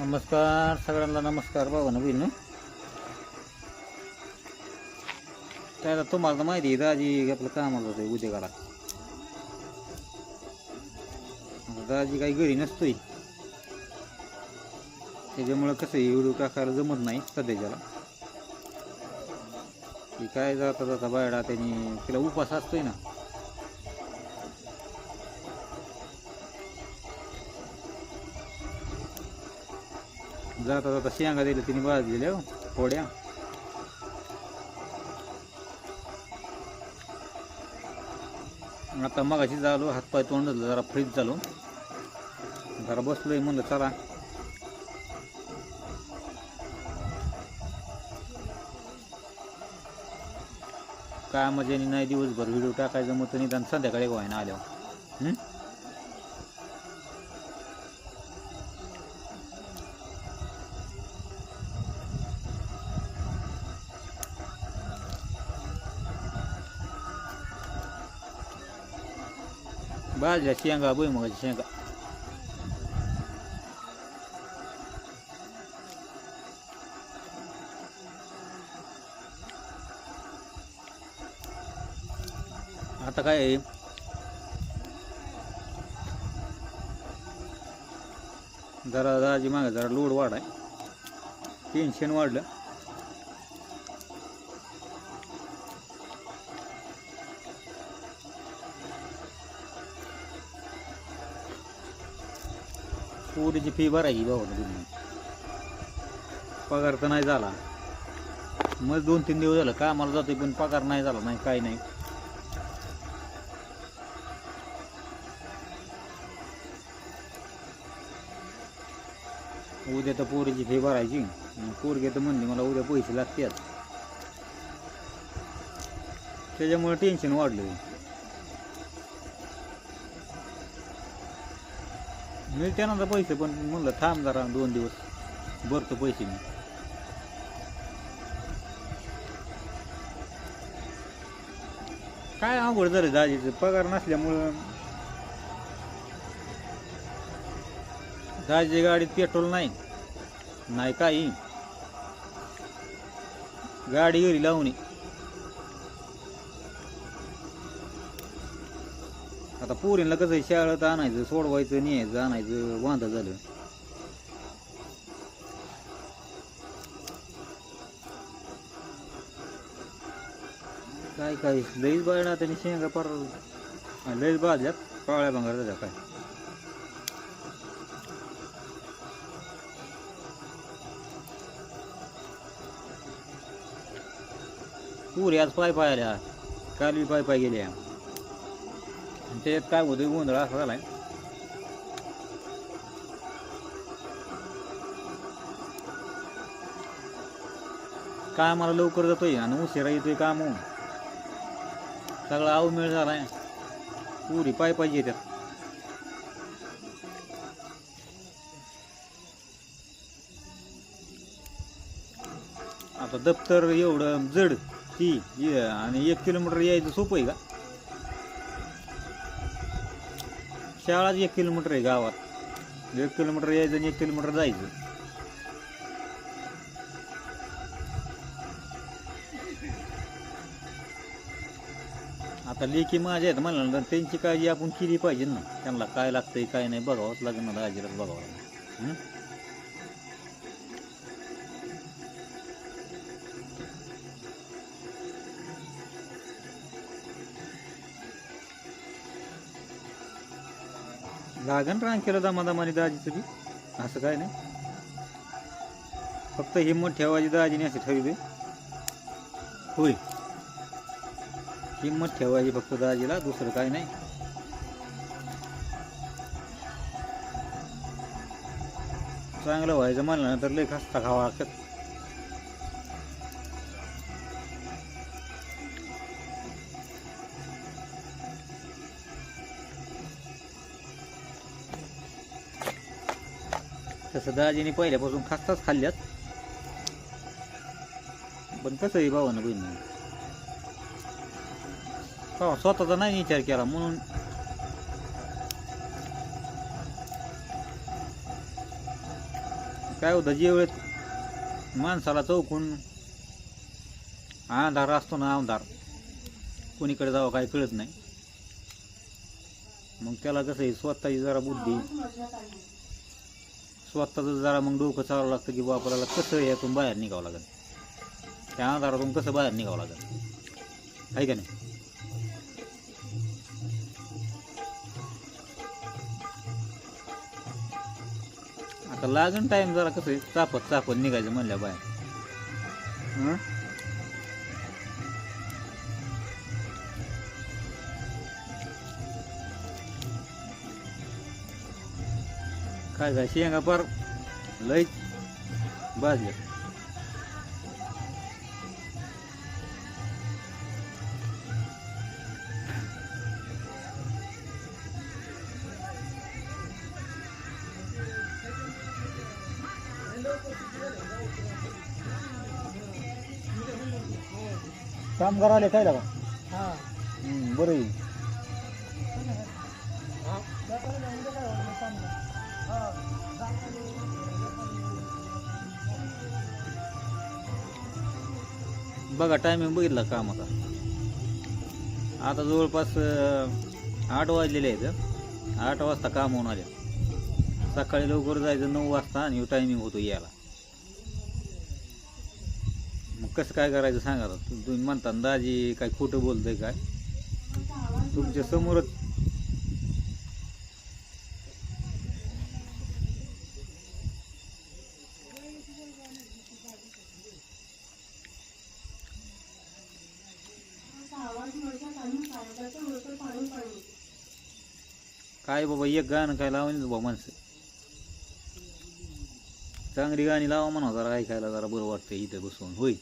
नमस्कार सगळ्यांना नमस्कार बाबा नवीन त्याला तुम्हाला तर माहिती आहे दाजी आपलं कामाला जातोय उद्योगाला. आता दाजी काही घरी नसतोय. त्याच्यामुळं कसं आहे व्हिडिओ टाकायला जमत नाही सध्याच्याला. ती काय जाता जाता बायडा त्यांनी तिला उपास असतोय ना. जाता जाता शेंगा दिल्या तिने भाजलेल्या हो, फोड्या. थोड्या आता मगाशी झालो हातपाय तोंड जरा फ्रीज झालो. जरा बसलोय म्हणलं चला. काय मजाने नाही दिवसभर व्हिडिओ टाकायचं मग तर निदान संध्याकाळी व्हायना आल्यावर. हं? भाजल्या शेंगा भुईमुगाच्या शेंगा आता काय आहे जरा दाजी मागे जरा लोड वाढाय टेन्शन वाढलं पोरीची फी भरायची भावाला तुम्ही पगार तर नाही झाला. मग दोन तीन दिवस झालं कामाला जातोय पण पगार नाही झाला नाही काही नाही. उद्या तर पोरीची फी भरायची. पोरगे तर म्हणले मला उद्या पैसे लागतात. त्याच्यामुळे टेन्शन वाढलं. मिळते ना आता पैसे पण म्हणलं थांब जरा दोन दिवस. भरतो पैसे मी. काय अवघड झालं दाजीचं? पगार नसल्यामुळं दाजी गाडीत पेट्रोल नाही. नाही काही. गाडी घरी लावणी आता पोरींना कसं आहे, शाळेत आणायचं सोडवायचं न्यायचं आणायचं वांदा झालं. काय काय लईच बायडा त्यांनी शेंगा पर लईच बाजल्यात काळ्या भांगार त्याच्या काय? पुरी आज पाय पाय आल्या काल बी पाय पाय गेल्या. आमच्या त्याच्यात काय उदय गोंधळ असा झालाय. काय आम्हाला लवकर जातोय? आणि उशिरा येतोय काम सगळा अवमेळ आहे पुरी पाय पाहिजे त्यात आता दप्तर एवढं जड ती आणि एक किलोमीटर यायचं सोपं आहे का? शाळाच एक किलोमीटर आहे गावात. एक किलोमीटर यायचं आणि एक किलोमीटर जायचं. आता लेखी माझ्या आहेत म्हणलं त्यांची काळजी आपण केली पाहिजे ना. त्यांना काय लागतंय काय नाही बघावंच लागेल ना दाजीलाच बघावं लागेल. लागन रांग केलं दमादमाने दाजीचं बी असं काय नाही. फक्त हिंमत ठेवायची दाजीने असे ठरवले होय. हिंमत ठेवायची फक्त दाजीला दुसरं काय नाही. चांगलं व्हायचं म्हणलं तर लय खस्ता खावा लागतात. तसं दाजीने पहिल्यापासून खास्ताच खाल्ल्यात. पण कसं आहे भावानं बहिणी? हो स्वतःचा नाही विचार केला म्हणून. काय होतं जे वेळेत माणसाला चौकून अंधार असतो ना अंधार कोणीकडे जावं काय कळत नाही. मग त्याला कसं आहे स्वतःची जरा बुद्धी. स्वतःचं जरा मग डोकं चालवं लागतं की बा आपल्याला कसं यातून बाहेर निघावं लागेल? त्या आधारातून कसं बाहेर निघावं लागेल? आहे का नाही? आता लागण टाइम जरा कसं आहे चापत चापत निघायचं म्हणल्या बाहेर. काय काय शेंगा पार लय भाजल्या कामगार आले काय लागा बरं आहे. बघा टायमिंग बघितला कामाचा? आता जवळपास आठ वाजलेले आहेत. आठ वाजता काम होऊन आहे सकाळी लवकर जायचं नऊ वाजता आणि टायमिंग होतो यायला मग कसं काय करायचं सांगा तुम्ही म्हणता दाजी काय खोटं बोलतंय काय? तुमच्या समोरच काय बाबा एक गाणं काय लावणीच बाबा माणसं. चांगली गाणी लावा म्हणा जरा ऐकायला जरा बरं वाटतं इथं बसून. होय.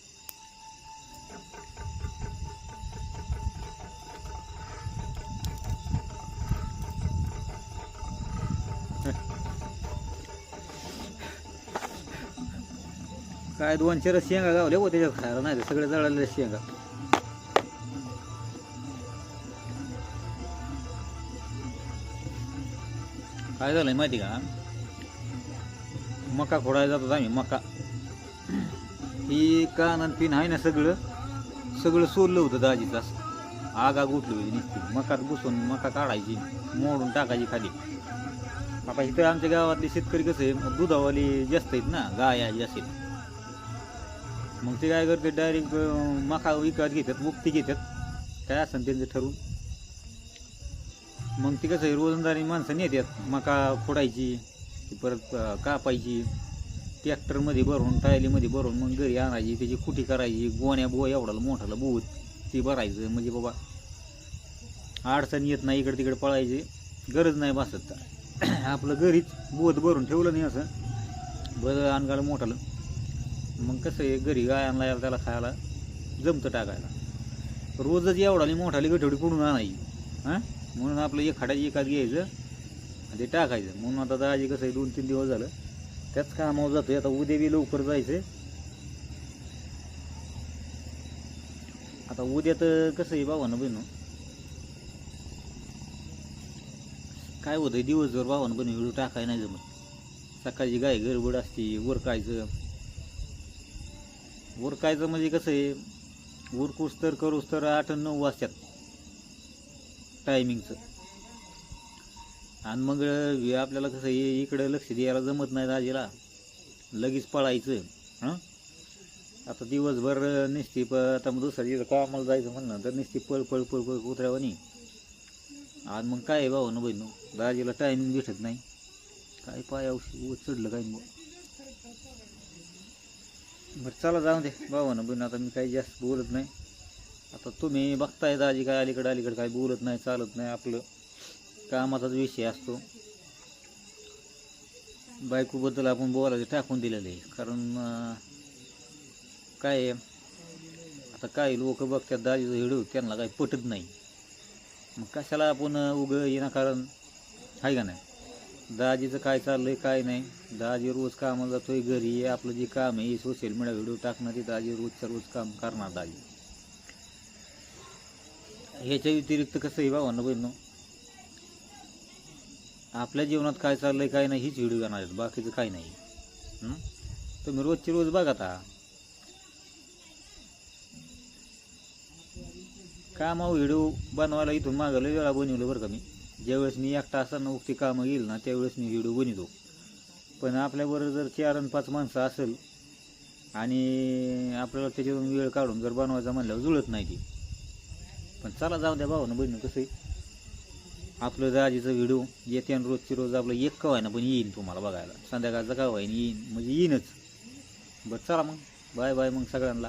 काय दोन चार शेंगा गावले हो त्याच्यात खायला नाही सगळे जळालेल्या शेंगा. काय झालं आहे माहिती का? मका खोडायला जातो आम्ही मका. ही कान आणि पिन आहे ना सगळं सगळं सोललं होतं दाजीचं असं. आगा आग होती निघते मकात बसून मका काढायची मोडून टाकायची खाली. आता इथं आमच्या गावातले शेतकरी कसं आहे दुधावाली जास्त आहेत ना गाय जास्त आहेत. मग ते काय करते डायरेक्ट मका विकत घेतात मुक्ती घेतात. काय असेल त्यांचं ठरवून? मग ती कसं आहे रोजंदारी माणसं नेतात मका फोडायची ती परत कापायची ट्रॅक्टरमध्ये भरून टायलीमध्ये भरून मग घरी आणायची त्याची कुटी करायची गोण्या बो एवढाला मोठाला बोत ती भरायचं म्हणजे बाबा अडचण येत नाही इकडे तिकडे पळायची गरज नाही बसत आपलं घरीच बोध भरून ठेवलं नाही असं. बरं आणगाला मोठालं. मग कसं आहे घरी गाय आणला त्याला खायला जमतं टाकायला. रोजच एवढाली मोठाली गठवडी कुठून आणायची? हां? म्हणून आपलं एक खाड्याची एकात घ्यायचं आणि ते टाकायचं. म्हणून आता दाजी कसं आहे दोन तीन दिवस झालं. त्याच कामावर जातोय. आता उद्या बी लवकर जायचं आता उद्या तर कसं आहे भावानं बहिणू? काय होतं दिवसभर भावानं बहिणी व्हिडिओ टाकाय नाही जमत. सकाळची गाय गडबड असते वरकायचं उरकायचं म्हणजे कसं आहे उरकूस तर करूस तर आठ नऊ वाजतात. टायमिंगचं आणि मग आपल्याला कसं हे इकडं लक्ष द्यायला जमत नाही दाजीला लगेच पळायचं हां? आता दिवसभर निसती प आता मग दुसऱ्या दिवस कामाला जायचं म्हणलं तर निसती पळ पळ पळ पळ कुत्र्यावानी. आणि मग काय भाऊ ना बहिणू? दाजीला टायमिंग भेटत नाही. काय पाय औषध चढलं काय मग? बरं चला जाऊ दे भाऊ ना बहिण आता मी काही जास्त बोलत नाही. आता तुम्ही बघताय दाजी काय अलीकडं अलीकडं काय बोलत नाही चालत नाही आपलं कामाचाच विषय असतो. बायकोबद्दल आपण बोलायचं टाकून दिलेलं आहे. कारण काय आता काही लोक बघतात दाजीचं हिडू त्यांना काही पटत नाही. मग कशाला आपण उगं येणार कारण? आहे का नाही? दाजीचं काय चाललं आहे काय नाही? दाजी रोज कामाला जातोय घरी. आपलं जे काम आहे सोशल मीडिया व्हिडिओ टाकणार ते दाजी रोजच्या रोज काम करणार दाजी. ह्याच्या व्यतिरिक्त कसं आहे भावांना बहिणं आपल्या जीवनात काय चाललं आहे काय नाही हीच व्हिडिओ येणार आहेत. बाकीचं काय नाही. तुम्ही रोजची रोज बघा आता. कामा हो, व्हिडिओ बनवायला इथून मागवलं वेळा बनवलं बरं का मी. ज्यावेळेस मी एकटा असताना उगती कामं येईल ना त्यावेळेस मी व्हिडिओ बनवतो. पण आपल्याबरोबर जर चार आणि पाच माणसं असेल आणि आपल्याला त्याच्यातून वेळ काढून जर बनवायचा म्हणल्यावर जुळत नाही ती. पण चला जाऊ द्या भावानं बहिणं कसं आहे आपलं राजीचं व्हिडिओ येते आणि रोजची रोज आपलं एक का ना पण येईन तुम्हाला बघायला. संध्याकाळचं का होईन येईन म्हणजे येईनच. बरं चला मग. बाय बाय मग सगळ्यांना.